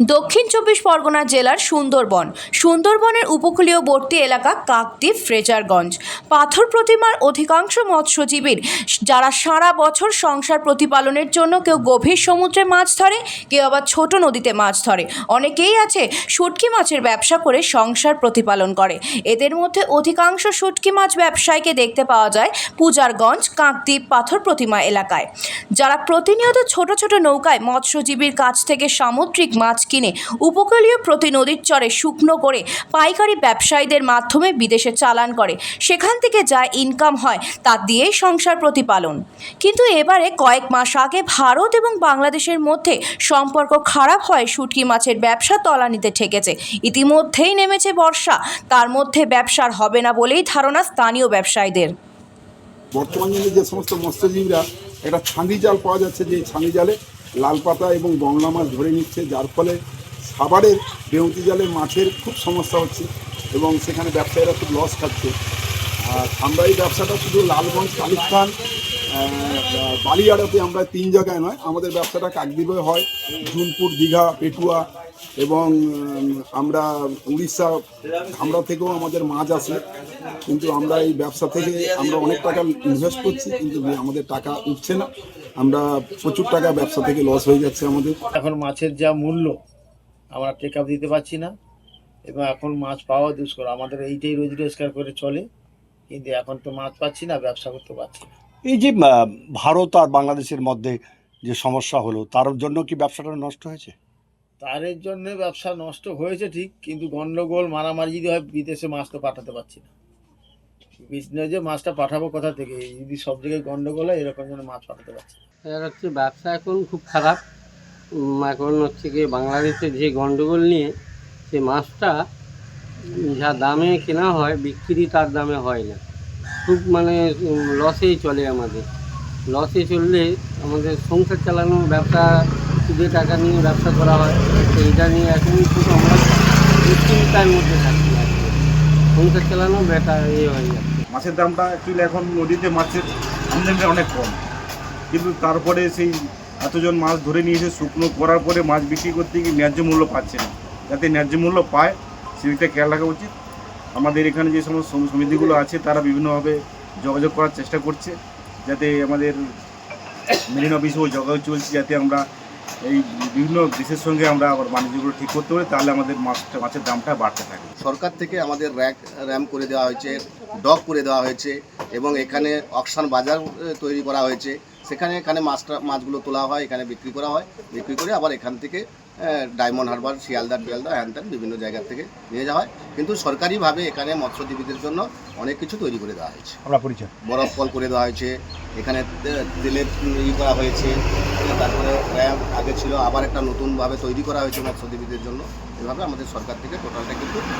দক্ষিণ চব্বিশ পরগনা জেলার সুন্দরবন। সুন্দরবনের উপকূলীয়বর্তী এলাকা কাকদ্বীপ ফ্রেজারগঞ্জ। পাথর প্রতিমার অধিকাংশ মৎস্যজীবীর যারা সারা বছর সংসার প্রতিপালনের জন্য কেউ গভীর সমুদ্রে মাছ ধরে, কেউ আবার ছোট নদীতে মাছ ধরে। অনেকেই আছে শুটকি মাছের ব্যবসা করে সংসার প্রতিপালন করে। এদের মধ্যে অধিকাংশ শুটকি মাছ ব্যবসায়ীকে দেখতে পাওয়া যায় পূজারগঞ্জ কাকদ্বীপ পাথর প্রতিমা এলাকায়। যারা প্রতিনিয়ত ছোট ছোট নৌকায় মৎস্যজীবীর কাছ থেকে সামুদ্রিক মাছ কিনে উপকূলীয় প্রতি নদীর চরে শুকনো করে পাইকারি ব্যবসায়ীদের মাধ্যমে বিদেশে চালান করে। সেখান থেকে যা ইনকাম হয়, তা দিয়েই সংসার প্রতিপালন। কিন্তু এবারে কয়েক মাস আগে ভারত এবং বাংলাদেশের মধ্যে সম্পর্ক খারাপ হয় শুটকি মাছের ব্যবসা তলানিতে ঠেকেছে। ইতিমধ্যেই নেমেছে বর্ষা। তার মধ্যে ব্যবসার হবে না বলেই ধারণা স্থানীয় ব্যবসায়ীদের। বর্তমান যে সমস্ত মৎস্যজীবীরা একটা ছাঁদি জাল পাওয়া যাচ্ছে, যে ছাঁদি জালে লাল পাতা এবং বংলা মাছ ধরে নিচ্ছে, যার ফলে সাভারের বেউতি জালে মাছের খুব সমস্যা হচ্ছে এবং সেখানে ব্যবসায়ীরা খুব লস খাচ্ছে। আর আমরা এই ব্যবসাটা শুধু লালগঞ্জ কালিক খান বালিয়াড়াতে আমরা তিন জায়গায় নয়, আমাদের ব্যবসাটা কাকদ্বীপে হয়, জুনপুর, দীঘা, পেটুয়া এবং আমরা উড়িষ্যা ধামরা থেকেও আমাদের মাছ আসে। কিন্তু আমরা এই ব্যবসা থেকে আমরা অনেক টাকা ইনভেস্ট করছি কিন্তু আমাদের টাকা উঠছে না। আমরা প্রচুর টাকা ব্যবসা থেকে লস হয়ে যাচ্ছে আমাদের। এখন মাছের যা মূল্য আমরা টেক আপ দিতে পারছি না। এবং এখন মাছ পাওয়া দুষ্কর আমাদের এইটাই রোজ রোজগার করে চলে। কিন্তু এখন তো মাছ পাচ্ছি না ব্যবসা করতে পারছি না। এই যে ভারত আর বাংলাদেশের মধ্যে যে সমস্যা হলো তার জন্য কি ব্যবসাটা নষ্ট হয়েছে? তারের জন্য ব্যবসা নষ্ট হয়েছে ঠিক কিন্তু গন্ডগোল মারামারি যদি হয় বিদেশে মাছ তো পাঠাতে পারছি না। বিজনেসে মাছটা পাঠাবো কোথা থেকে? যদি সব জায়গায় গন্ডগোল হয় এরকম যেন মাছ পাঠাতে পারছি এর হচ্ছে ব্যবসা এখন খুব খারাপ। এখন হচ্ছে কি বাংলাদেশে যে গন্ডগোল নিয়ে সে মাছটা যা দামে কেনা হয় বিক্রি তার দামে হয় না। খুব মানে লসেই চলে আমাদের। লসে চললে আমাদের সংসার চালানো ব্যবসা সুদে টাকা নিয়ে ব্যবসা করা হয় এইটা নিয়ে এখন খুব আমরা দুশ্চিন্তার মধ্যে থাকি। সংসার চালানো বেটার ইয়ে হয়ে যাচ্ছে। মাছের দামটা অ্যাকচুয়ালি এখন নদীতে মাছের আমদানিটা অনেক কম। কিন্তু তারপরে সেই এতজন মাছ ধরে নিয়ে এসে শুকনো করার পরে মাছ বিক্রি করতে গিয়ে ন্যায্য মূল্য পাচ্ছে না। যাতে ন্যায্য মূল্য পায় সেদিকটা খেয়াল রাখা উচিত। আমাদের এখানে যে সমস্ত সম- সমিতিগুলো আছে, তারা বিভিন্নভাবে যোগাযোগ করার চেষ্টা করছে। যাতে আমাদের মেরিন অফিসেও যোগাযোগ চলছে, যাতে আমরা এই বিভিন্ন দেশের সঙ্গে আমরা আবার বাণিজ্যগুলো ঠিক করতে পারি, তাহলে আমাদের মাছটা মাছের দামটা বাড়তে থাকে। সরকার থেকে আমাদের র্যাক র্যাম করে দেওয়া হয়েছে ডক করে দেওয়া হয়েছে এবং এখানে অকশান বাজার তৈরি করা হয়েছে। সেখানে এখানে মাছটা মাছগুলো তোলা হয় এখানে বিক্রি করা হয়। বিক্রি করে আবার এখান থেকে ডায়মন্ড হারবার শিয়ালদা বিয়ালদা হ্যান ত্যান বিভিন্ন জায়গা থেকে নিয়ে যাওয়া হয়। কিন্তু সরকারিভাবে এখানে মৎস্যজীবীদের জন্য অনেক কিছু তৈরি করে দেওয়া হয়েছে। আমরা পরিচয়। বরফ কল করে দেওয়া হয়েছে এখানে তেলের ই করা হয়েছে তারপরে র্যাম আগে ছিল আবার একটা নতুনভাবে তৈরি করা হয়েছে মৎস্যজীবীদের জন্য। এভাবে আমাদের সরকার থেকে টোটালটা কিন্তু